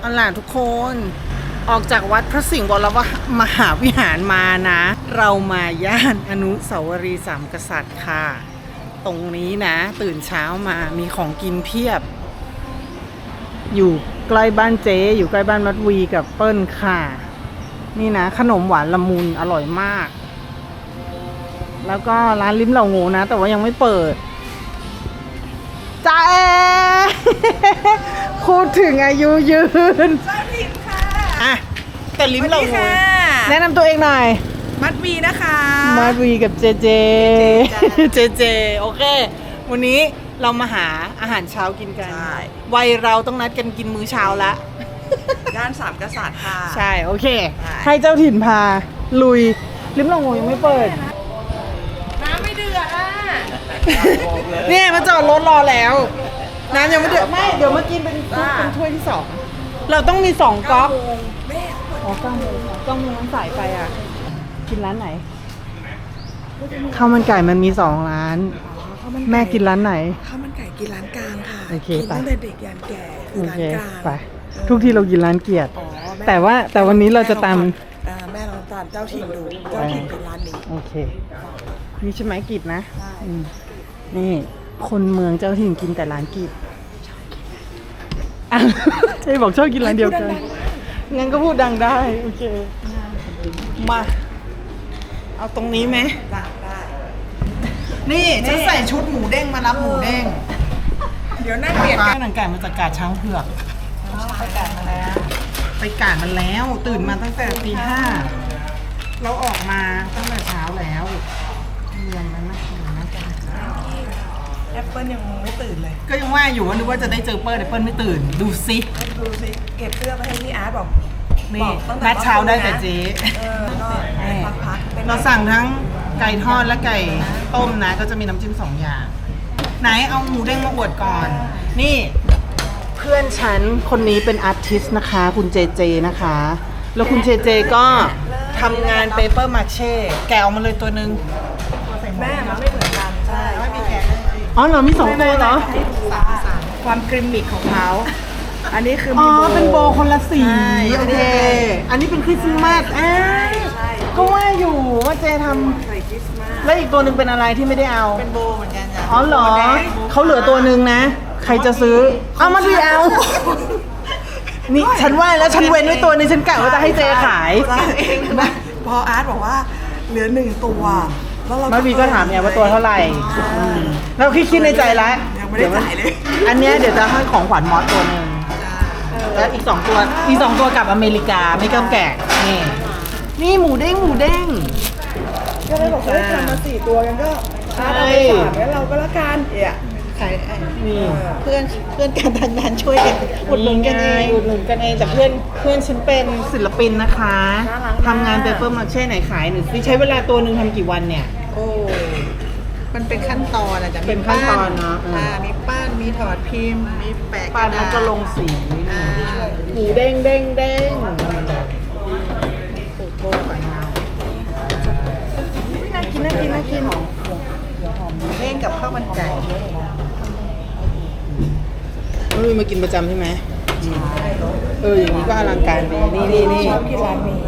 เอาล่ะทุกคน ออกจากวัดพระสิงห์วรมหาวิหารมานะ เรามาย่านอนุสาวรีย์สามกษัตริย์ค่ะ ตรงนี้นะ ตื่นเช้ามามีของกินเพียบ อยู่ใกล้บ้านเจ๊อยู่ใกล้บ้านมัดวีกับเปิ้ลค่ะ นี่นะ ขนมหวานละมุนอร่อยมาก แล้วก็ร้านลิ้มเหล่างูนะ แต่ว่ายังไม่เปิดจ้าเอ พูดถึงอายุยืนสวัสดีค่ะอะแต่ลิ้มเหล่าสวัสดีงูค่ะแนะนำตัวเองหน่อย มัดวีนะคะ มาดวีกับเจเจจ้าเจเจ โอเค วันนี้เรามาหาอาหารเช้ากินกันใช่ วัยเราต้องนัดกันกินมื้อเช้าละย่านสามกษัตริย์ค่ะ ใช่ โอเค ใช่ ให้เจ้าถิ่นพา ลุย ลิ้มเหล่างูยังไม่เปิด น้ำไม่เดือดอะ เนี่ยมาจอดรถรอแล้ว น้ำยังไม่เดือดไม่ เดี๋ยวมากินเป็นถ้วยจ้าเป็นถ้วยที่สอง เราต้องมีสองก๊อกแม่อ๋อเก้าโมงเก้าโมงน้ำสายไปอะ กินร้านไหน ข้าวมันไก่มันมีสองร้าน แม่กินร้านไหน ข้าวมันไก่กินร้านกลางค่ะ โอเคกินไปตั้งแต่เด็กยันแก่คือโอร้าเคนกลางไป ทุกที่เรากินร้านเกียรติอ๋อม่แต่ว่าแต่วันนี้เราจะตามเอ่อแม่ลองตามเจ้าถิ่นดูเจ้าถิ่นเป็นร้านนี้ โอเค นี่ใช่ไหมกิจนะใช่อืมนี่ คนเมืองเจ้าถิ่นกินแต่ร้านกิจอะเจ๊บอกชอบกินร้านเดียวกัน งั้นก็พูดดังได้ โอเค มา เอาตรงนี้ไหมได้ได้นี่ฉันใส่ชุดหมูเด้งมารับหมูเด้ง เดี๋ยวนั่งเบียดปลากันหนังไก่มาจากกาดช้างเผือก ไปกันมาแล้ว ไปกาดมันแล้ว ตื่นมาตั้งแต่ตีห้า เราออกมาตั้งแต่เช้าแล้วเรียนแล้วนะเรียนนะ แอปเปิ้ลยังไม่ตื่นเลย ก็ยังว่าอยู่ว่านึกว่าจะได้เจอเปิ้ลแต่เปิ้ลไม่ตื่น ดูซิดูสิเก็บเสื้อไปให้พี่อาร์ตบอกนี่บอกตั้งแต่นัดเช้าได้แต่เจ๊เออก็พักๆเป็นเราสั่งทั้งไก่ทอดและไก่ต้มนะ ก็จะมีน้ำจิ้มสองอย่าง ไหนเอาหมูเด้งมาอวดก่อน นี่ เพื่อนฉันคนนี้เป็นอาร์ติสต์นะคะ คุณเจเจนะคะ แล้วคุณเจเจก็ทำงานเปเปอร์มาเช่ แกะออกมาเลยตัวหนึ่ง แม่มันไม่เหมือน อ๋อเหรอมีสองตัวเหรอความกริมมิกของเขาอันนี้คืออ๋มีอเป็นโบคนละสี ใช่โอเค อันนี้เป็นคริสต์มาสอ่าใช่ ก็ว่าอยู่ว่าเจทใส่คริสต์มาสำแล้วอีกตัวหนึ่งเป็นอะไรที่ไม่ได้เอา เป็นโบเหมือนกันจ้ะอ๋อเหรอ โบแดงเขาเหลือตัวหนึ่งนะ ใครจะซื้อ เอามาดีเอา นี่ฉันว่าแล้วฉันเว้นไว้ตัวหนึงฉันกะว่าจะให้เจขายใช่เองนะพออาร์ตบอกว่าเหลือหนึ่งตัว แล้วเรามาวีก็ถามเนี่ยว่าตัวเท่าไหร่อืมเราคิดคิดในใจแล้วยังไม่ได้จ่ายเลย อันเนี้ยเดี๋ยวจะให้ของขวัญมอสตัวหนึ่งแล้วอีกสองตัวอีกสองตัวกลับอเมริกาไม่ต้องแกะนี่นี่หมูเด้งหมูเด้ง ก็เลยบอกเขาได้ทำมาสี่ตัวกันก็อาร์ตเอาไปฝากแล้วเราก็ละกันเอี่ยขายนี่ เพื่อนเพื่อนการทำงานช่วยกันอุดหนุนกันเองอุดหนุนกันเองแต่เพื่อนเพื่อนฉันเป็นศิลปินนะคะน่ารักมาก ทำงานเปเปอร์มาเช่ไหนขายหนึ่งใช้เวลาตัวหนึ่งทำกี่วันเนี่ย โอ้มันเป็นขั้นตอนอะจ้ะเป็นขั้นตอนเนอะอืมอ่ามีป้านมีถอดพิมพ์ มีแปะปานแล้วก็ลงสีอ่าหมูเด้งเด้งเด้งโอ้โหไปมาน่ากินน่ากินน่ากินเล่นกับข้าวมันไก่เอ้ยมากินประจำใช่ไหมเอออย่างนี้ก็อลังการดีนี่นี่นี่ชอบกินร้านนี้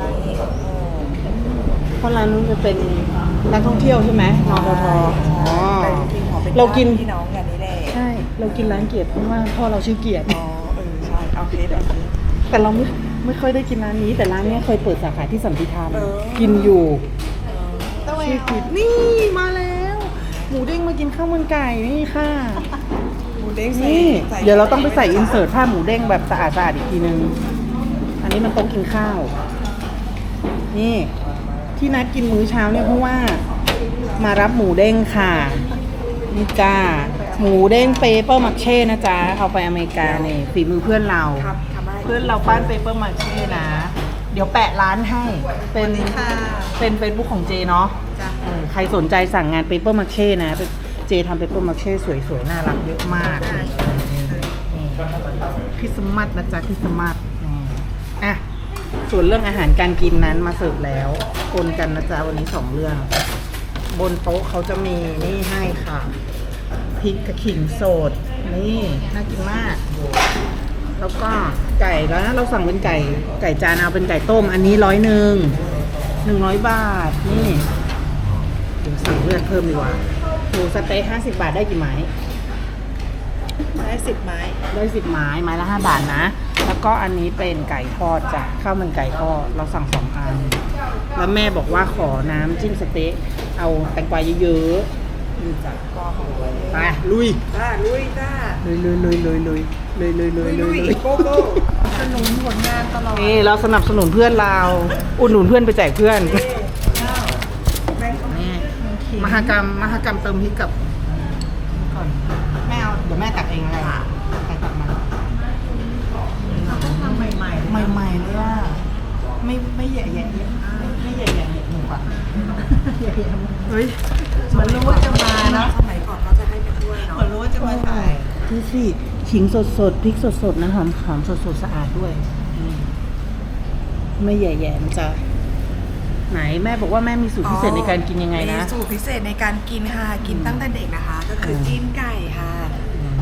เพราะร้านนู้นจะเป็น นักท่องเที่ยวใช่ไหมนททอ๋อจริงๆหอเป็นเรากิน พี่น้องกันนี่แหละใช่ เรากินร้านเกียรติเพราะว่าพ่อเราชื่อเกียรติ อ๋อเออใช่เอาเคสแบบนี้แต่เราไม่ไม่ค่อยได้กินร้านนี้ แต่ร้านเนี้ยเคยเปิดสาขาที่สันติธรรมเออ กินอยู่ต้องชื่อกิจนี่มาแล้ว หมูเด้งมากินข้าวมันไก่นี่ค่ะ หมูเด้งใส่นี่ใส่เดี๋ยวเราต้องไปใส่อินเสิร์ตภาพหมูเด้งแบบสะอาดสะอาดอีกทีนึง อันนี้มันโต้องกินข้าว นี่ ที่นัดกินมื้อเช้าเนี่ยเพราะว่ามารับหมูเด้งค่ะนี่จ้าหมูเด้งเปเปอร์มักเช่นะจ๊ะเอาไปอเมริกาเนี่ยฝีมือเพื่อนเราทำทำอะไรเพื่อนเราปั้นเปเปอร์มาเช่นะ เดี๋ยวแปะร้านให้เป็นค่ะเป็นเฟซบุ๊กของเจเนาะจ้ะเออใครสนใจสั่งงานเปเปอร์มาเช่นะเป็นเจทำเปเปอร์มาเช่สวยๆน่ารักเยอะมากนี่คริสต์มาสนะจ๊ะคริสต์มาสนี่อะ ส่วนเรื่องอาหารการกินนั้นมาเสิร์ฟแล้วคนกันนะจ๊ะวันนี้สองเรื่อง บนโต๊ะเขาจะมีนี่ให้ค่ะพริกกระขิงสดนี่น่ากินมาก แล้วก็ไก่แล้วนะเราสั่งเป็นไก่ไก่จานเอาเป็นไก่ต้ม อันนี้ร้อยหนึ่งหนึ่งร้อยบาทนี่เดี๋ยวสั่งเลือดเพิ่มดีกว่าหมูสะเต๊ะห้าสิบบาทได้กี่ไม้ได้สิบไม้ได้สิบไม้ไม้ละห้าบาทนะ แล้วก็อันนี้เป็นไก่ทอดจ้ะข้าวมันไก่ทอดเราสั่งสองอัน แล้วแม่บอกว่าขอน้ำจิ้มสะเต๊ะเอาแตงกวาเยอะๆนี่จ้ะก็ของไว้ไปลุยจ้าลุยจ้าลุยลุยลุยลุยลุยลุยลุยลุยลุยลุยโกโก้สนุนผลงานตลอดนี่เราสนับสนุนเพื่อนเรา อุดหนุนเพื่อนไปแจกเพื่อนแบงค์นี่มหากรรมมหากรรมเติมพริกกับก่อนแม่เอาเดี๋ยวแม่ตักเองเลยใครตักมา เราต้องทำใหม่ ใหม่ๆเลยอะไม่ไม่แย่แย่ไม่ไม่แย่แย่เห็ดหมูอะเฮ้ยๆมันรู้ว่าจะมาเนาะสมัยก่อนเขาจะให้ไปด้วยเนาะมันรู้ว่าจะมาถ่ายดูสิขิงสดสดๆพริกสดสดๆนะหอมหอมสดสดๆสะอาดด้วยนี่ไม่แย่แย่มันจะไหนแม่บอกว่าแม่มีสูตรพิเศษในการกินยังไงนะ มีสูตรพิเศษในการกินค่ะ กินตั้งแต่เด็กนะคะ ก็คือจิ้มไก่ค่ะ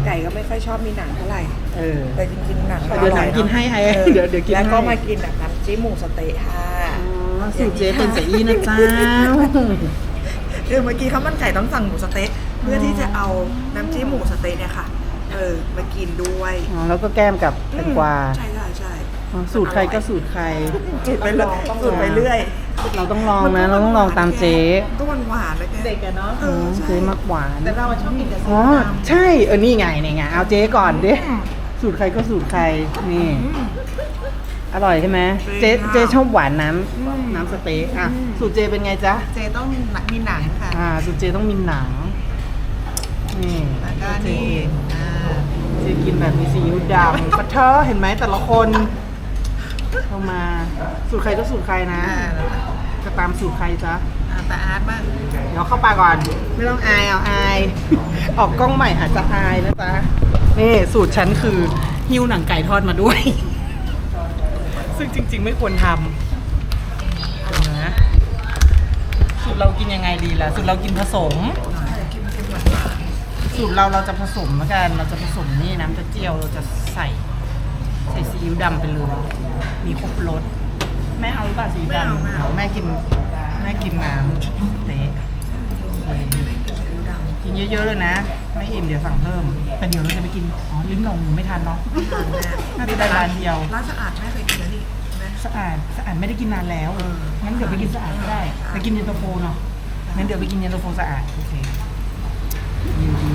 ไก่ก็ไม่ค่อยชอบมีหนังเท่าไหร่ เออ แต่จริงๆหนังเดี๋ยวหนังกินให้ไอ้ออเดี๋ยวเดี๋ยวกินแล้วก็ให้มากินแบบน้ำจิ้มหมูสะเต๊ะค่ะอ๋อสูตรเจ๊เป็นใส่อีนะเจ้าคือเมื่อกี้ข้าวมันไก่ต้องสั่งหมูสะเต๊ะเพื่อที่จะเอาน้ำจิ้มหมูสะเต๊ะเนี่ยค่ะ เออมากินด้วยอ๋อแล้วก็แก้มกับแตงกวาใช่ใช่ใช่อ๋อสูตรใครก็สูตรใครสูตรไปเลยสูตรไปเรื่อย เราต้องลองนะ เราต้องลองตามเจ๊ก็หวานหวานๆเลยแก เด็กอะเนาะเออ๋ออใช่เจ๊มักหวาน แต่เราอะชอบกินแต่อ๋อใช่ เออ นี่ไงนี่ไง เอาเจ๊ก่อนดิ สูตรใครก็สูตรใคร นี่ อร่อยใช่ไหมเจ๊เจ๊ชอบหวานน้ำน้ำสเต๊กอะ สูตรเจเป็นไงจ๊ะเจต้องมีหนังมีหนังค่ะ อ่า สูตรเจต้องมีหนัง นี่แล้วก็เจนี่อ่าเจกินแบบมีซีอิ๊วดำปะเทอะเห็นไหมแต่ละคนเข้ามา สูตรใครก็สูตรใครนะ อ่าแล้วก็ จะตามสูตรใครจ๊ะอ่าแต่อาร์ตบ้างเดี๋ยวเข้าปากก่อน ไม่ต้องอายเอาอาย ออกกล้องใหม่อาจจะอายนะจ๊ะนี่สูตรฉันคือหิ้วหนังไก่ทอดมาด้วย ซึ่งจริง ๆ ไม่ควรทำนะสูตรเรากินยังไงดีล่ะ สูตรเรากินผสม สูตรเราเราจะผสมแล้วกัน เราจะผสมนี่น้ำกระเจียวเราจะใส่ ใส่ซีอิ๊วดำไปเลย มีครบรส แม่เอาหรือเปล่าซีอิ๊วดำเอาแม่กินแม่กินน้ำเต๊ะกินเยอะๆเลยนะ ไม่อิ่มเดี๋ยวสั่งเพิ่มแต่เดี๋ยวเราจะไปกิน อ๋อ ลิ้มลองหนูไม่ทันเนาะน่าจะได้ร้านเดียว ร้านสะอาดแม่เคยกินแล้วนี่แม่สะอาดสะอาดไม่ได้กินนานแล้วงั้นเดี๋ยวไปกินสะอาดก็ได้ไปกินเย็นตาโฟเนาะงั้นเดี๋ยวไปกินเย็นตาโฟสะอาดโอเคดีดี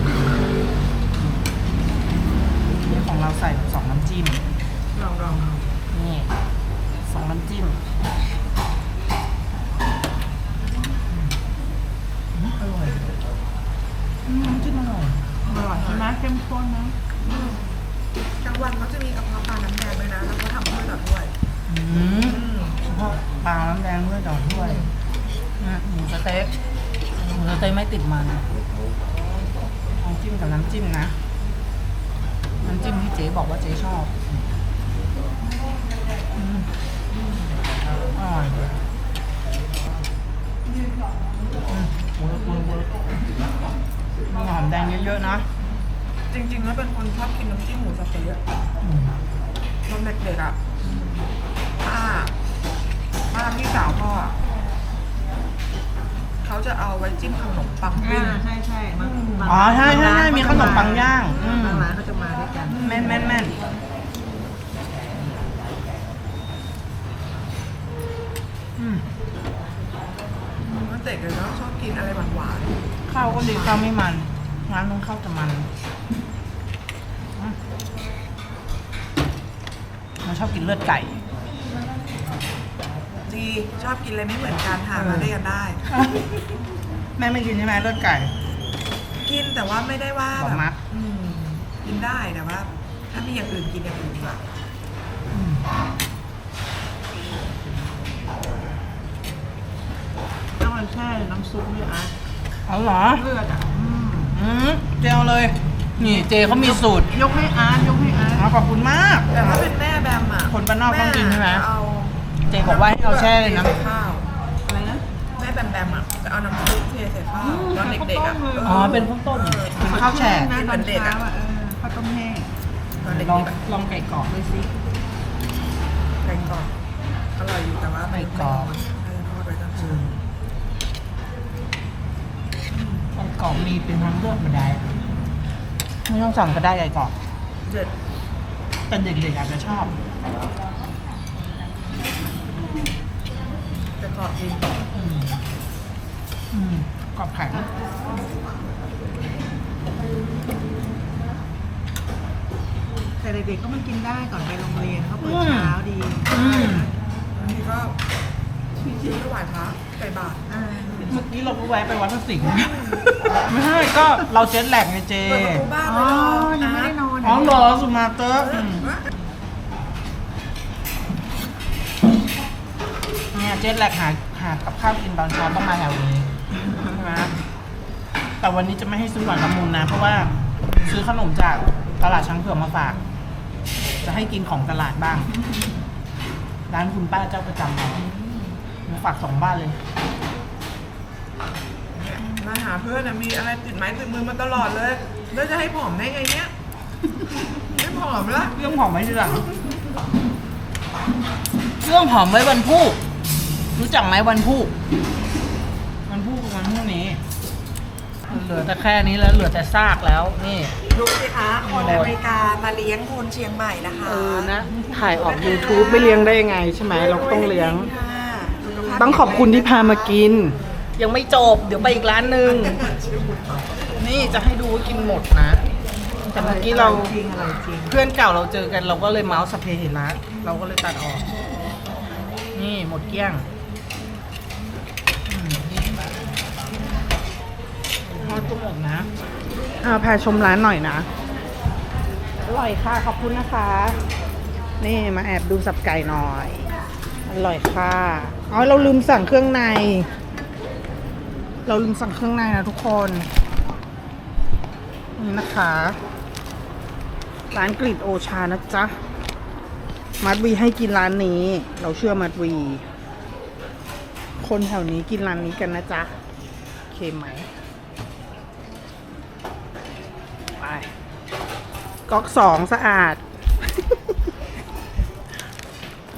นี่ของเราใส่สองน้ำจิ้มลองลองนี่ สองน้ำจิ้มอร่อยอืมน้ำจิ้มอร่อยอร่อยใช่ไหมเข้มข้นนะกลางวันเขาจะมีกระเพาะปลาน้ำแดงด้วยนะ แล้วก็ทำด้วยแบบด้วยอืมเฉพาะปลาน้ำแดงด้วยดอกด้วยนะหมูสะเต๊ะหมูสะเต๊ะไม่ติดมันเอาจิ้มกับน้ำจิ้มนะ น้ำจิ้มที่เจ๊บอกว่าเจ๊ชอบ อือร่อยหมูหมูหมูหอมแดงเยอะๆนะ จริงๆแล้วเป็นคนชอบกินน้ำจิ้มหมูสะเต๊ะตอนเด็กๆอะป้าป้าพี่สาวพ่อเขาจะเอาไว้จิ้มขนมปังปิ้อ่างใช่ใช่อ๋อใช่ใช่ใช่มีขนมปังย่างมบางร้านเขาจะมาด้วยกัน แม่นแม่นแม่น อืมมันเด็กเลยเนาะชอบกินอะไรหวานข้าวก็ดีข้าวไม่มันร้านต้องข้าวแต่มันอืมมันชอบกินเลือดไก่ๆดีชอบกินอะไรไม่เหมือนกันหามาด้วยกันได้ แม่ไม่กินใช่ไหมเลือดไก่ กินแต่ว่าไม่ได้ว่าบอกแบบมักอืมกินได้แต่ว่า ถ้ามีอย่างอื่นกินอย่างอื่นดีกว่า ต้องมัน แช่น้ำซุปด้วยอาร์ตเอาเหรอเลือดอะอืมอืมเจเอาเลย นี่เจเขามีสูตรยกให้อาร์ตยกให้อาร์ตอ๋อขอบคุณมาก แต่ถ้าเป็นแม่แบมอะคนบ้านนอกต้องกินใช่ไหมจะเอาเจบอกว่าให้เอาแช่เลยนะ ใส่ข้าวอะไรนะแม่แบมแบมอะจะเอาน้ำซุปเทใส่ข้าวตอนเด็กๆอะข้าวต้มเลยอ๋อเป็นข้าวต้ม เป็นข้าวแฉะนะตอนเช้าอะเออข้าวต้มแห้งตอนเด็กลองๆแบบลองไก่กรอบด้วยสิไก่กรอบอร่อยอยู่แต่ว่าไก่กรอบเออทอดไว้ตอนเช้า ไก่กรอบมีเป็นทางเลือกมาได้ไม่ต้องสั่งก็ได้ไก่กรอบเจ็ดแต่เด็กๆอาจจะชอบ แต่กรอบจริงอืมอืมกรอบแข็งแต่เด็กๆก็มากินได้ก่อนไปโรงเรียนเขาเปิดเช้าดีอืมบางทีก็ชิ้นถวายพระไก่บาทอ่า เมื่อกี้เราก็แวะไปวัดพระสิงห์ ไม่ใช่ก็เราเจ็ตแลกไงเจเปิดประตูบ้านอ๋เลอยยังไม่ได้นอนอ๋อเหรอสุมาเตอร์เออเนี่ยเจ็ตแลกหาหากับข้าวกินตอนเช้าต้องมาแถวนี้ใช่ไหมแต่วันนี้จะไม่ให้ซื้อหวานละมุนนะ เพราะว่าซื้อขนมจากตลาดช้างเผือกมาฝาก จะให้กินของตลาดบ้าง ร้านคุณป้าเจ้าประจำเรามาฝากสองบ้านเลย มาหาเพื่อนนะมีอะไรติดไม้ติดมือมาตลอดเลย แล้วจะให้ผอมได้ไงเนี่ยไม่ผอมละเรื่องผอมไว้ทีหลังเรื่องผอมไว้วันพูกรู้จักไหมวันพูกวันพูกคือวันพรุ่งนี้เหลือแต่แค่นี้แล้วเหลือแต่ซากแล้ว นี่ดูสิคะคนอเมริกามาเลี้ยงคนเชียงใหม่นะคะเออนะ ถ่ายออก YouTube ไม่เลี้ยงได้ยังไง ใช่ไหมเราก็ต้องเลี้ยง ค่ะสุภาพต้องขอบคุณที่พามากิน ยังไม่จบ เดี๋ยวไปอีกร้านหนึ่งนี่จะให้ดูว่ากินหมดนะ แต่เมื่อกี้เราจริงอร่อยจริง เพื่อนเก่าเราเจอกันเราก็เลยเมาส์สพเพเหระเราก็เลยตัดออก นี่หมดเกลี้ยงอืมทอดตุ้มอกนะอ่าพาชมร้านหน่อยนะ อร่อยค่ะ ขอบคุณนะคะ นี่มาแอบดูสับไก่หน่อย อร่อยค่ะ อ๋อ เราลืมสั่งเครื่องใน เราลืมสั่งเครื่องในนะทุกคน นี่นะคะ ร้านกรีดโอชานะจ๊ะ มัดวีให้กินร้านนี้ เราเชื่อมัดวี คนแถวนี้กินร้านนี้กันนะจ๊ะโอเคไหม ไป ก๊อกสองสะอาด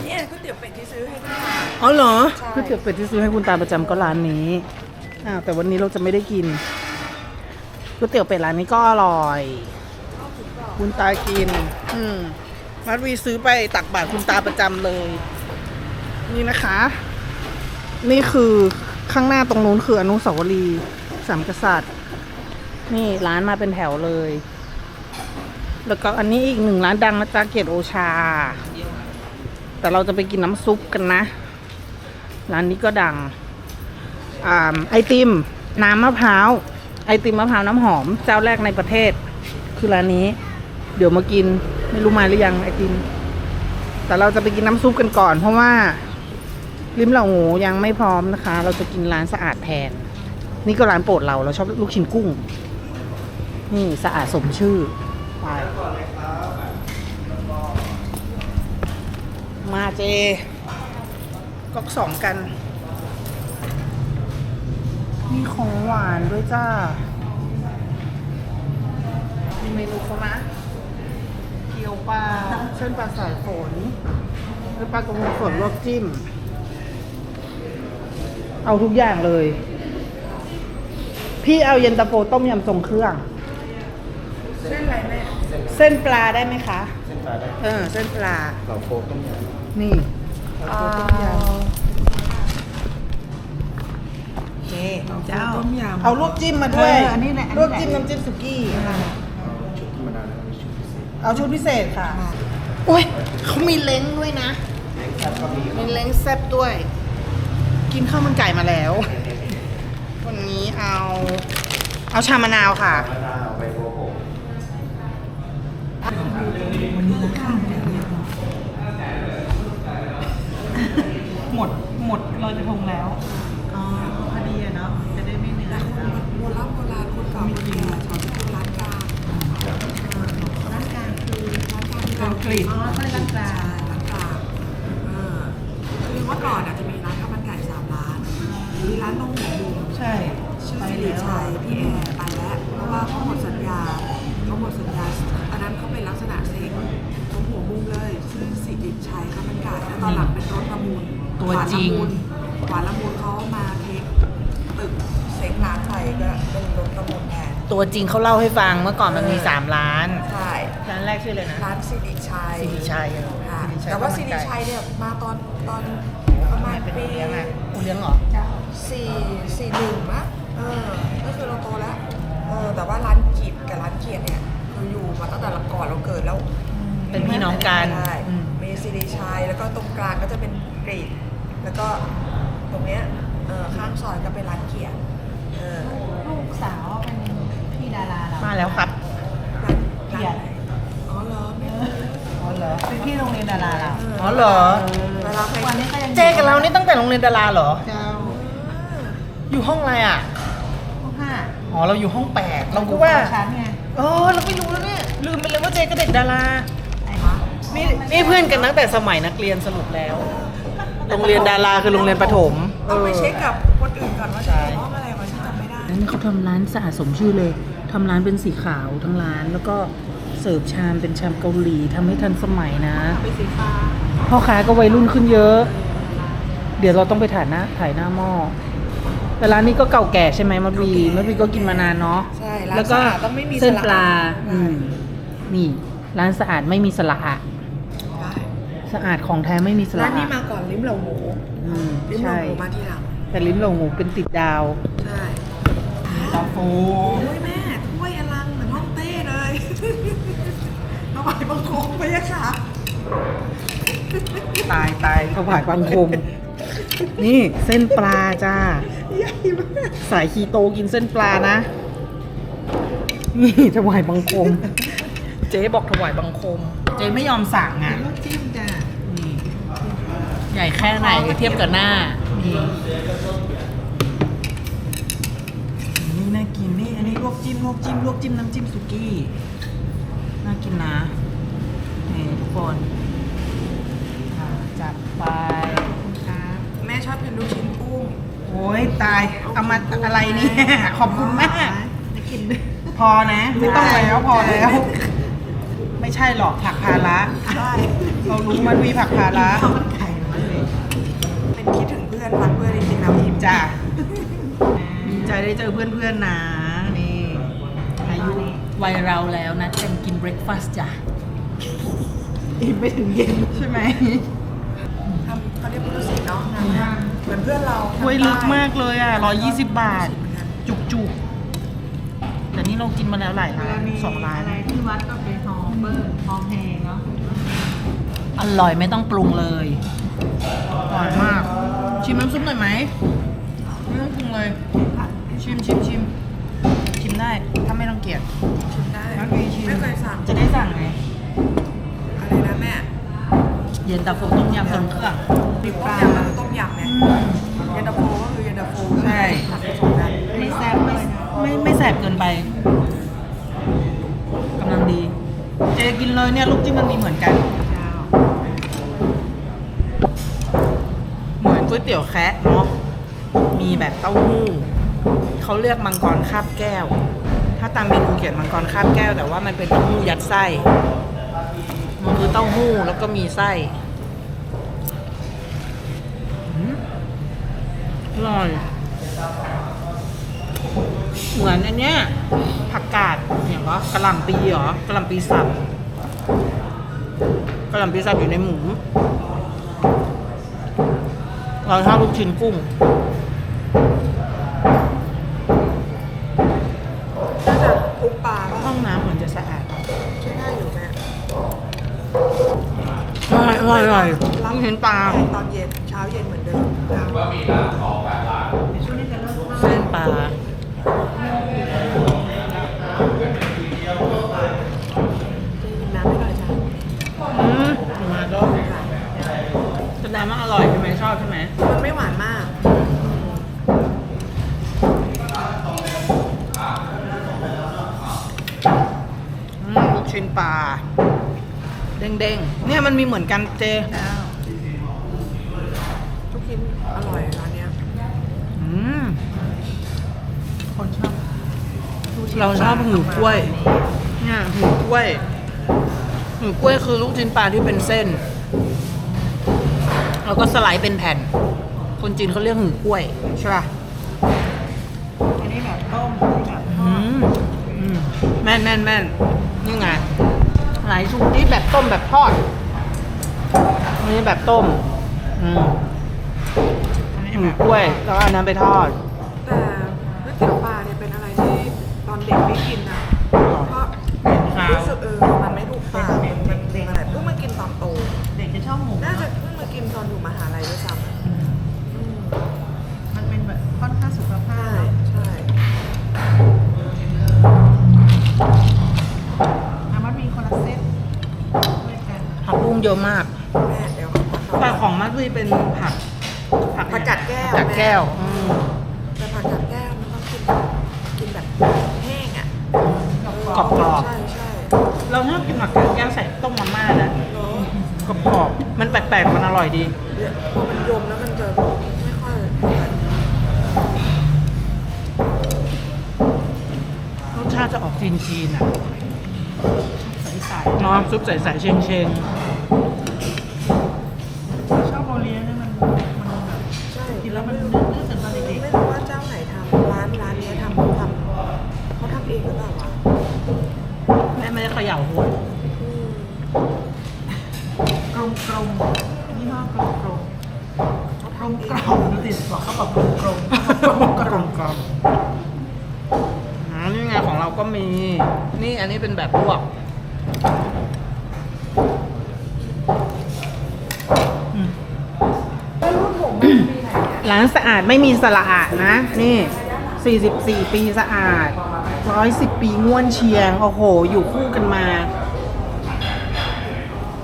เนี่ยก๋วยเตี๋ยวเป็ดที่ซื้อให้คุณตาอ๋อเหรอใช่ ก๋วยเตี๋ยวเป็ดที่ซื้อให้คุณตาประจำก็ร้านนี้ อ้าวแต่วันนี้เราจะไม่ได้กินก๋วยเตี๋ยวเป็ดร้านนี้ก็อร่อย คุณตากิน อืมมัดวีซื้อไปตักบาตรคุณตาประจำเลย นี่นะคะ นี่คือข้างหน้าตรงนู้นคืออนุสาวรีย์สามกษัตริย์ นี่ร้านมาเป็นแถวเลย แล้วก็อันนี้อีกหนึ่งร้านดังนะจ๊ะเกตโอชา แต่เราจะไปกินน้ำซุปกันนะ ร้านนี้ก็ดัง ไอติม น้ำมะพร้าว ไอติมมะพร้าวน้ำหอม เจ้าแรกในประเทศ คือร้านนี้ เดี๋ยวมากินไม่รู้มาหรือยังไอติม แต่เราจะไปกินน้ำซุปกันก่อน เพราะว่าริมเหล่าหมูยังไม่พร้อมนะคะ เราจะกินร้านสะอาดแทน นี่ก็ร้านโปรดเราเราชอบลูกชิ้นกุ้ง นี่สะอาดสมชื่อไปมาเจก๊อกสองกัน มีของหวานด้วยจ้ามีเมนูเขานะเกี๊ยวปลาเส้นปลาสายฝนหรือปลากระพงสดลวกจิ้ม เอาทุกอย่างเลย พี่เอาเย็นตาโฟต้มยำทรงเครื่อง เส้นอะไรแม่เส้นปลาได้ไหมคะ เส้นปลาได้ เออ เส้นปลา เราโคต้มยำนี่ เอา เจเจ้า ต้มยำ เอาลวกจิ้มมาด้วยเอออันนี้แหละอันลนี้วกแหละจิ้มน้ำจิ้มสุกี้ชุดธรรมดาแล้วมีชุดพิเศษเอาชุดพิเศษค่ะ โอ้ยเขามีเล้งด้วยนะแซ่บก็มีมีเล้งแซ่บด้วย กินข้าวมันไก่มาแล้ว วันนี้เอา เอาชามะนาวค่ะมะนาวใบโบโหหมดหมดลอยกระทงแล้ว ตัวจริงเขาเล่าให้ฟังเมื่อก่อนมันมี 3 ร้านใช่ร้านแรกชื่ออะไรนะร้านสิริชัยสิริชัยค่ะสิริชัยแต่ว่าข้สิวมันริไก่ชัยเนี่ยมาตอนตอนประมาณเป็นปีเลี้ยงอะกูเลี้ยงเหรอสี่สี่หนึ่งมะเออก็คือเราโตแล้วเออแต่ว่าร้านกีดกับร้านเกียรติเนี่ยคืออยู่มาตั้งแต่เราก่อนเราเกิดแล้ว เป็นพี่น้องกันใช่อืมมีสิริชัยแล้วก็ตรงกลางก็จะเป็นกรีดแล้วก็ตรงเนี้ยเออข้างซอยก็เป็นร้านเกียรติเออ ลูกสาวเป็นพี่ ดาราเรามาแล้วครับร้านเกียรติอ๋อเหรอไม่รู้อ๋อเหรอเป็นพี่โรงเรียนดาราเราอ๋อเหรอเวลาใครวันนี้ก็ยังเจ๊กับเรานี่ตั้งแต่โรงเรียนดาราเหรอ เจ้าอยู่ห้องอะไรอะพวกห้าอ๋อเราอยู่ห้องแปดเราก็ว่า ชั้นไงเออเราไม่รู้แล้วเนี่ย ลืมไปเลยว่าเจ๊ก็เด็กดารา ไอ้นี่นี่เพื่อนกันตั้งแต่สมัยนักเรียนสรุปแล้ว โรงเรียนดาราคือโรงเรียนประถมต้องไปเช็คกับคนอื่นก่อนว่าใช่จะห้องอะไรวะฉันจำไม่ได้ นั่นเขาทำร้านสะอาดสมชื่อเลย ทำร้านเป็นสีขาวทั้งร้าน แล้วก็เสิร์ฟชามเป็นชามเกาหลีทำให้ทันสมัยนะไปสีฟ้าพ่อค้าก็วัยรุ่นขึ้นเยอะ เดี๋ยวเราต้องไปถ่ายหน้าถ่ายหน้าหม้อแต่ร้านนี้ก็เก่าแก่ใช่ไหมมัดวีมัดวีก็กินมานานเนาะใช่ร้านแล้วก็สะอาดต้องไม่มีเส้นสระปลาใช่อืมนี่ ร้านสะอาดไม่มีสละอะใช่สะอาดของแท้ไม่มีสละร้านนี้อะมาก่อนลิ้มเหล่าหมูอืมลิ้มเหล่าใช่หมูมาทีหลังแต่ลิ้มหลงหูเป็นติดดาว ใช่ตาโฟ ถวายบังคมพะยะค่ะตายตายถวายบังคม นี่เส้นปลาจ้า ใหญ่มากสายคีโตกินเส้นปลานะ นี่ถวายบังคม เจ๊บอกถวายบังคม เจ๊ไม่ยอมสั่งอะลูกจิ้มจ้ะนี่ใหญ่แค่ไหนเทียบกับหน้า นี่นี่น่ากินนี่ อันนี้ลวกจิ้มลวกจิ้มลวกจิ้มน้ำจิ้มสุกี้ น่ากินนะนี่ทุกคนอ่าจัดไปแม่ชอบกินลูกชิ้นกุ้งโอ้ยตายเอามาอะไรเนี่ย ขอบคุณมาก จะกินด้วยพอนะ ไม่ต้องแล้วพอแล้ว ไม่ใช่หรอกผักภาระใช่เรารู้มันมีผักภาระข้าวมันไก่น้อยเลยเป็นคิดถึงเพื่อนรักเพื่อนจริงๆนะอิ่มจ้ะดีใจได้เจอเพื่อนๆนะนี่อายุ วัยเราแล้วนะเต็มกินเบรคฟาสต์จ้ะอิ่มไปถึงเย็นใช่ไหมทำเขาเรียกพุทธศิลป์เนาะงานเนี้ยเหมือนเพื่อนเราถ้วยลึกทำได้มากเลยอะร้อยยี่สิบบาทเหมือนกันจุกๆแต่นี่เรากินมาแล้วหลายเวร้าลานมีสองร้านอะไรที่วัดก็เป็นหอมเบิ้ลหอมแหงเนาะอร่อยไม่ต้องปรุงเลยอร่อยมาก ชิมน้ำซุปหน่อยไหมไม่ต้องปรุงเลย ชิมชิมชิมชิม ได้ ถ้าไม่ต้องเกลียดชิมได้ร้านนี้ชิม ไม่เคยสั่งจะได้สั่งไง อะไรนะแม่เย็นตาโฟต้มยำต้มเครื่องต้มยำก็คือต้มยำไงเย็นตาโฟก็คือเย็นตาโฟใช่ ผัดผสมกันไม่แซ่บเลยนะไม่ไม่แสบเกินไปกำลังดี เจกินเลยเนี่ยลูกจิ้มมันมีเหมือนกันเจ้าเหมือนก๋วยเตี๋ยวแคะเนาะมีแบบเต้าหู้ เขาเรียกมังกรคาบแก้ว ถ้าตามเมนูเขียนมังกรคาบแก้ว แต่ว่ามันเป็นเต้าหู้ยัดไส้ มันคือเต้าหู้แล้วก็มีไส้อืมอร่อยเหมือนอันเนี้ยผักกาดอย่างวะกระหล่ำปีเหรอกระหล่ำปีสับกระหล่ำปีสับอยู่ในหมูเราชอบลูกชิ้นกุ้ง ร่อยอร่อยลูกชิ้นปลาตอนเย็นเช้าเย็นเหมือนเดิมเดี๋ยวช่วงนี้จะเริ่มเส้นปลากินน้ำไม่หน่อยจ้ะอืมมาก็แสดงว่าอร่อยใช่ไหมชอบใช่ไหมมันไม่หวานมากอืมลูกชิ้นปลา เด้งๆ เนี่ยมันมีเหมือนกันเจเจ้าทุกชิ้นอร่อยร้านเนี้ยอืมคนชอบเราชอบหูกล้วยเนี่ยหูกล้วยหูกล้วยคือลูกชิ้นปลาที่เป็นเส้น แล้วก็สไลด์เป็นแผ่น คนจีนเขาเรียกหือกล้วยใช่ป่ะอันนี้แบบต้มอันนี้แบบทอือดมอืมแม่นแม่นแม่นนี่ไง ไหนชูนี่แบบต้มแบบทอดอันนี้แบบต้ม อืมอันนี้หืแบบกล้วยแล้วอันนั้นไปทอด แต่ก๋วยเตี๋ยวปลาเนี่ยเป็นอะไรที่ตอนเด็กไม่กินนะเพราะรู้สึกเออมันไม่ถูกปาก งเยอะมาก แม่เดี๋ยวแต่ของมัดวีเป็นผักผักกาดแก้วผักกาดแก้วอืมแต่ผักกาดแก้วมันต้องกินกินแบบแห้งอะกรอบกรอบใช่ใช่ๆเราชอบกินผักกาดแก้วใส่ต้มมาม่านะเนาะกรอบกรอบๆมันแปลกๆมันอร่อยดี เดี๋ยวพอมันยมแล้วมันจะไม่ค่อยรสชาติจะออกจีนจีนๆอะใสเนาะซุปใสๆเชงเชงๆชอบโอเลี้ยงเนี่ยมันมันแบบ ใช่ กินแล้วมัน ไม่ นึ รู้ กนึกถึงตอนเด็ก ไม่รู้ว่าเจ้าไหนทำร้านร้านเนี้ยทำทำเขาทำเองหรือเปล่าวะ ๆแม่ไม่ได้เขย่าหัว อืม ๆกลมกลมๆยี่ห้อกลมกลม เขา กลม ทำเอก ล ง มดูติดบอกเขาบอกกลมกลมกลมกลมกลม อ๋อนี่ไงของเราก็มี นี่อันนี้เป็นแบบลวกอืม แล้วรุ่นผมมันปีไหนเนี่ยร้านสะอาดไม่มีสละอาดนะ นี่ 44 ปีสะอาด 110 ปีง่วนเชียง โอ้โห อยู่คู่กันมา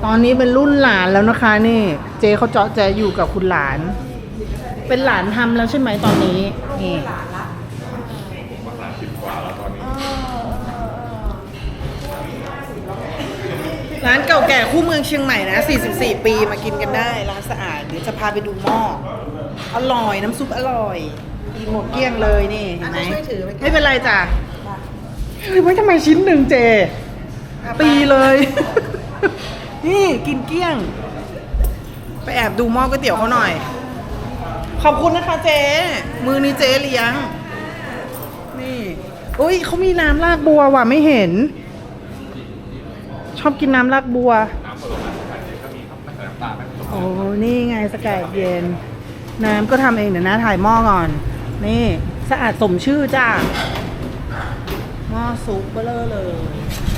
ตอนนี้เป็นรุ่นหลานแล้วนะคะ นี่ เจเขาเจาะแจอยู่กับคุณหลาน เป็นหลานทำแล้วใช่ไหมตอนนี้ นี่านละร้านเก่าแก่คู่เมืองเชียงใหม่นะ 44 ปีมากินกันได้ ร้านสะอาด เดี๋ยวจะพาไปดูหม้อ อร่อยน้ำซุปอร่อยกินหมดเกลี้ยงเลยนี่เห็นไหมช่วยถือไปไม่เป็นไรจ้ะเฮ้ยไม่ทำไมชิ้นหนึ่งเจตีเลย นี่กินเกลี้ยง ไปแอบดูหม้อก๋วยเตี๋ยวเขาหน่อย ขอบคุณนะคะเจ๊มือนี้เจ๊เลี้ยง นี่ อุ้ยเขามีน้ำรากบัวว่ะไม่เห็น ชอบกินน้ำรากบัวโอ้ นี่ไงสกัดเย็น น้ำก็ทำเองเดี๋ยวนะถ่ายหม้อก่อน นี่ สะอาดสมชื่อจ้าหม้อซุปเบลอเลย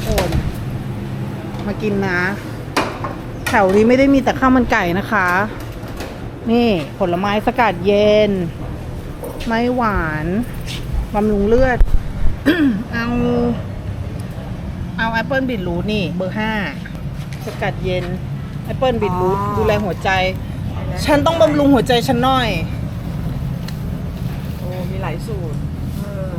โอนมากินนะ แถวนี้ไม่ได้มีแต่ข้าวมันไก่นะคะ นี่ผลไม้สกัดเย็น ไม่หวานบำรุงเลือด เอา เอาแอปเปิลบีทรูทนี่เบอร์ห้าสกัดเย็นแอปเปิลบีทรูทดูแลหัวใจ ฉันต้องบำรุงหัวใจฉันหน่อย โอ้มีหลายสูตรเออ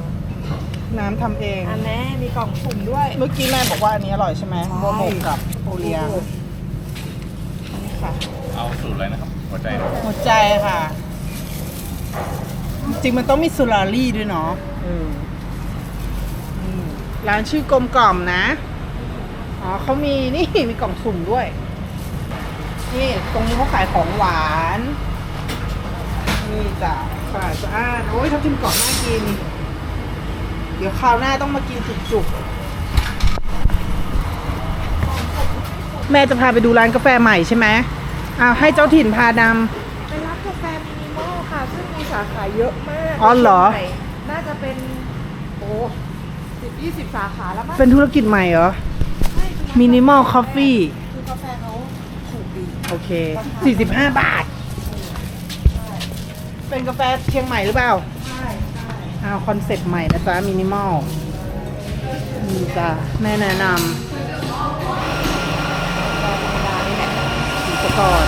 น้ำทำเอง อันแน่มีกล่องสุ่มด้วย เมื่อกี้แม่บอกว่าอันนี้อร่อยใช่ไหมใช่ โมโมกับโอเลียงนี่ค่ะ เอาสูตรอะไรนะครับ หัวใจหัวใจค่ะ จริงๆมันต้องมีสุรารี่ด้วยเนาะ เอออืม ร้านชื่อกลมกล่อมนะ อ๋อเขามีนี่มีกล่องสุ่มด้วย นี่ตรงนี้เขาขายของหวาน นี่จ้ะสะอาดสะอ้านโอ้ยทับทิมกรอบน่ากิน เดี๋ยวคราวหน้าต้องมากินจุกๆ แม่จะพาไปดูร้านกาแฟใหม่ใช่ไหมอ้าวให้เจ้าถิ่นพานำเป็นร้านกาแฟมินิมอลค่ะ ซึ่งมีสาขาเยอะมากอ๋อเหรอชียงใม่น่าจะเป็น โอ้ สิบยี่สิบสาขาแล้วมั้งเป็นธุรกิจใหม่เหรอใช่เป็นร้านมินิมอลคอฟฟี่ คือกาแฟเขาถูกดีโอเค 45 บาท เป็นกาแฟเชียงใหม่หรือเปล่า ใช่ใช่อ้าวคอนเซ็ปต์ใหม่นะจ๊ะ มินิมอลนี่จ้ะแม่แนะนำดูซะก่อน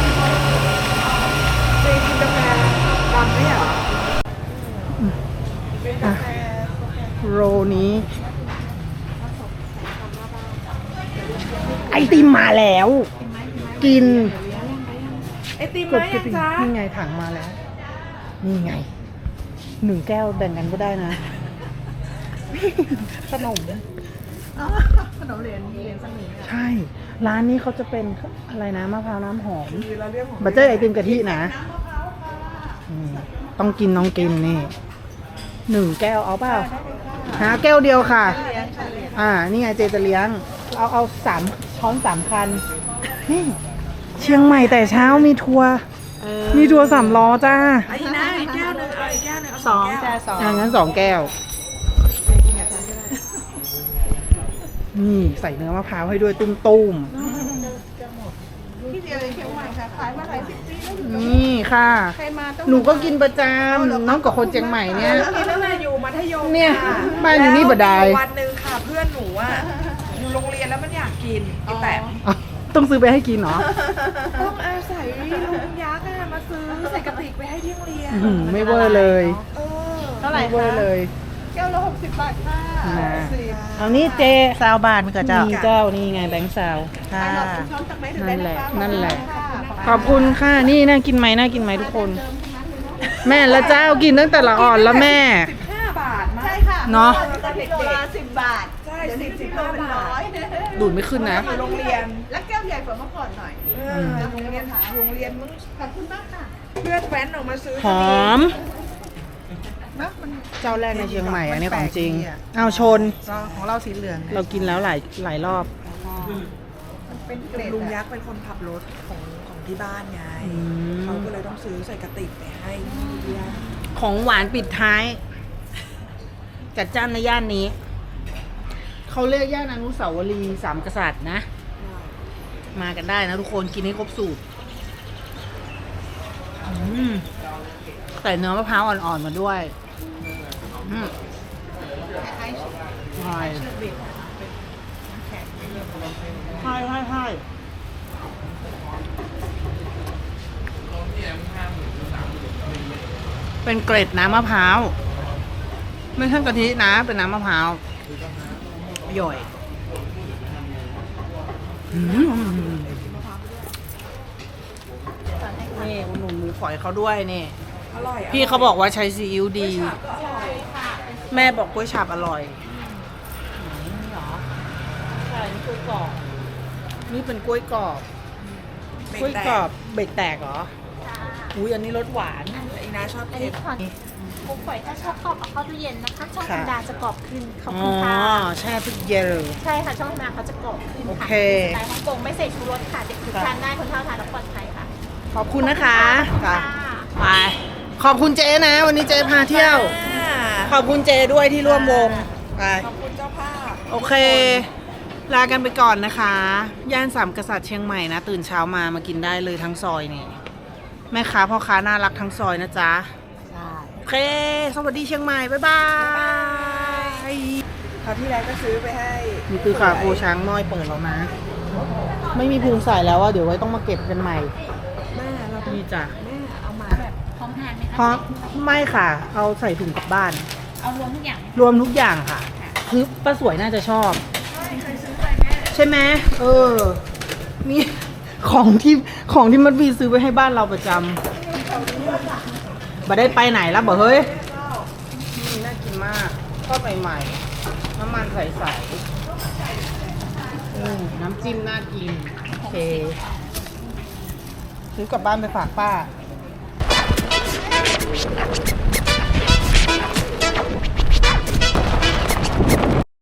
เจกินกาแฟดำไหมเหรอเป็นกาแฟโรนี้ ไอ ติมมาแล้ว กินไอติมกไหมดกยัระงดิ่งจ๊ะนี่ไงถังมาแล้ว นี่ไง หนึ่งแก้วแบ่งกันก็ได้นะ ขนมอขนมเหรียญเหรียญสนิมใช่ ร้านนี้เขาจะเป็นอะไรนะมะพร้าวน้ำหอมคือเราเรื่องของบัตเตอร์ไอติมกะทินะอืมต้องกินน้องกินนี่หนึ่งแก้วเอาเปล่าหาแก้วเดียวค่ะอ่า นี่ไงเจจะเลี้ยง เอาเอาสาม ช้อนสามคันนี่เชียงใหม่แต่เช้ามีทัวร์มีทัวร์สามล้อจ้าไอ้นะอีกแก้วหนึงเอาอีกแก้วหนึงเอาสองแก้จ้าวสองอ่างั้นสองแก้ว นี่ใส่เนื้อมะพร้าวให้ด้วยตุ้มตุ้มที่เดียวเลยเชียงใหม่ค่ะขายมาหลายสิบปีแล้วอยู่ๆนี่ค่ะใครมาต้องหนูก็กินประจำน้องกับคนเชียงใหม่เนี่ยกินตั้งแต่อยู่มัธยมเนี่ยค่ะบ้านอยู่นี่บ่ได้แล้วมีวันหนึ่งค่ะเพื่อนหนูอะอยู่ โรงเรียนแล้วมันอยากกินไอ้แต่อ๋อต้องซื้อไปให้กินเหรอ ต้องอาศัยลุงยักษ์อะมาซื้อใส่กระติกไปให้ที่โรงเรียนอื้อหือไม่เวอร์เลยเออเท่าไหร่ไม่เวอคะร์เลยแก้วละหกสิบบาทค่ะนะสิบเอานี่เจซาวบาทมีกระเจ้ามีเจ้านี่ไงแบงค์ซาว ค่ะนั่นแหละนั่นแหละ ขอบคุณค่ะ นี่น่ากินไหมน่ากินไหมทุกคน แม่และเจ้ากินตั้งแต่ละอ่อนแล้วแม่ห้าบาทมาใช่ค่ะเนาะ เด็กๆละสิบบาทใช่เดี๋ยวสินี้บสิสิบบโลห้าเป็นบาร้อทยดูดไม่ขึ้นนะอยู่โรงเรียน แล้วแก้วใหญ่กว่าเมื่อก่อนหน่อยเออโรงเรียนหาโรงเรียนมึงขอบคุณมากค่ะ เพื่อนแว้นออกมาซื้อหอม นะมันเจ้าแรกในเชียงใหม่อันนี้ของจริงแปลกดีอะเอาชน ของเราสีเหลืองเรากินแล้วหลายหลายรอบ เป็นเกรดลุงอะยักษ์เป็นคนขับรถของของที่บ้านไงอืม เขาก็เลยต้องซื้อใส่กระติกไปให้ที่บ้านของหวานปิดท้าย จัดจ้านในย่านนี้ เขาเรียกย่านอนุสาวรีย์สามกษัตริย์นะ มากันได้นะทุกคนกินให้ครบสูตรอืมใส่เนื้อมะพร้าวอ่อนๆมาด้วยอืมใช่ใช่ใช่ใช่เป็นเกร็ดน้ำมะพร้าว ไม่ใช่กะทินะ เป็นน้ำมะพร้าว อร่อยอืมนี่อุดหนุนหมูฝอยเขาด้วยนี่ อร่อยพี่เขาบอกว่าใช้ซีอิ๊วดี แม่บอกกล้วยฉาบอร่อยอืมเหรอใช่นี่กล้วยกรอบ นี่เป็นกล้วยกรอบ กล้วยกรอบเบรกแตกเหรอ อุ้ยอันนี้รสหวานแต่อีนาชอบอันเค็นี้ม ก่อนหมูฝอยถ้าชอบกรอบเอาเข้าตู้เย็นนะคะ ช่องธรรมดาจะกรอบขึ้นขอบอ๋คุอณค่ะแช่ทุกเย็นใช่ค่ะช่องธรรมดาเขาจะกรอบขึ้นโอค่ะเค สไตล์ฮ่องกงไม่ใส่ชูรสค่ะเด็กทุกครับทานได้คนเฒ่าทานแล้วปลอดภัยค่ะขอบคุณนะคะค่ะไปขอบคุณเจ๊นะ วันนี้เจ๊พาเที่ยว ขอบคุณเจด้วยที่ร่วมวงไปขอบคุณเจ้าภาพ โอเค ลากันไปก่อนนะคะ ย่านสามกษัตริย์เชียงใหม่นะ ตื่นเช้ามามากินได้เลยทั้งซอยนี่แม่ค้าพ่อค้าน่ารักทั้งซอยนะจ๊ะใช่โอ เค สวัสดีเชียงใหม่ บ๊ายบายคราวที่แล้วก็ซื้อไปให้นี่คือขาโคช้างน้อยเปิดแล้วนะ ไม่มีพุงใส่แล้วอะเดี๋ยวไว้ต้องมาเก็บกันใหม่แม่เรานี่จ้ะแม่เอามาแบบพร้อมทานไหมเพคะราะไม่ค่ะ เอาใส่ถุงกลับบ้าน เอารวมทุกอย่างรวมทุกอย่างค่ะ คือป้าสวยน่าจะชอบ ใช่ไหมเออ นี่ของที่ของที่มัดวีซื้อไว้ให้บ้านเราประจำ บ่ได้ไปไหนแล้วบ่เฮ้ยนี่น่ากินมากทอดใหม่ๆ น้ำมันใสๆอืมน้ำจิ้มน่ากิน โอเค ซื้อกลับบ้านไปฝากป้า